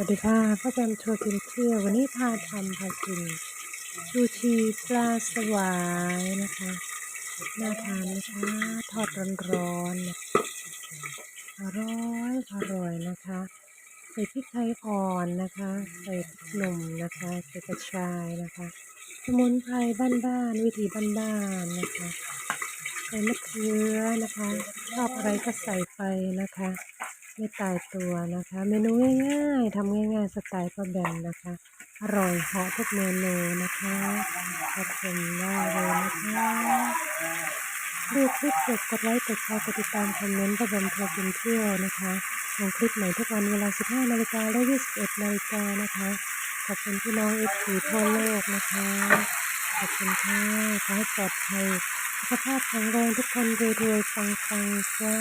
วัสดีค่ะพ่อแจมโชว์กินเที่ยววันนี้พาทำพากิน ชูชีปลาสวายนะคะน่าทานนะคะทอดร้อนๆนะอร่อยอร่อยนะคะ ใส่พริกไทยอ่อนนะคะ ใส่พริกหนุ่มนะคะใส่กระชายนะคะสมุนไพรบ้านๆวิธีบ้านๆนะคะใส่มะเขือนะคะชอบอะไรก็ใส่ไปนะคะ ไม่ตายตัวนะคะ เมนูง่ายๆทำง่ายๆสไตล์ป้าแบมนะคะ อร่อยเหาะทุกเมนูนะคะขอบคุณมากเลยนะคะดูคลิปจบกดไลค์กดแชร์กดติดตามคอมเมนต์ป้าแบมพากินเที่ยวนะคะลงคลิปใหม่ทุกวันเวลา 15นาฬิกาและ 21นาฬิกานะคะ ขอบคุณพี่น้องเอฟซีทั่วโลกนะคะ ขอบคุณค่ะขอให้ปลอดภัยสุขภาพแข็งแรงทุกคนรวยๆปังๆจ้า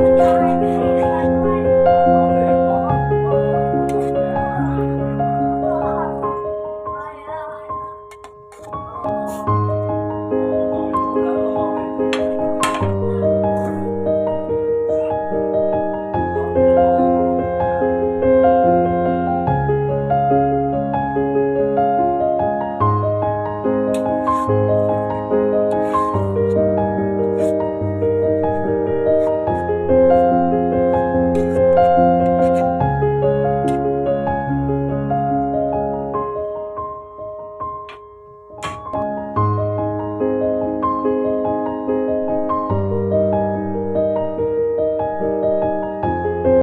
Bye.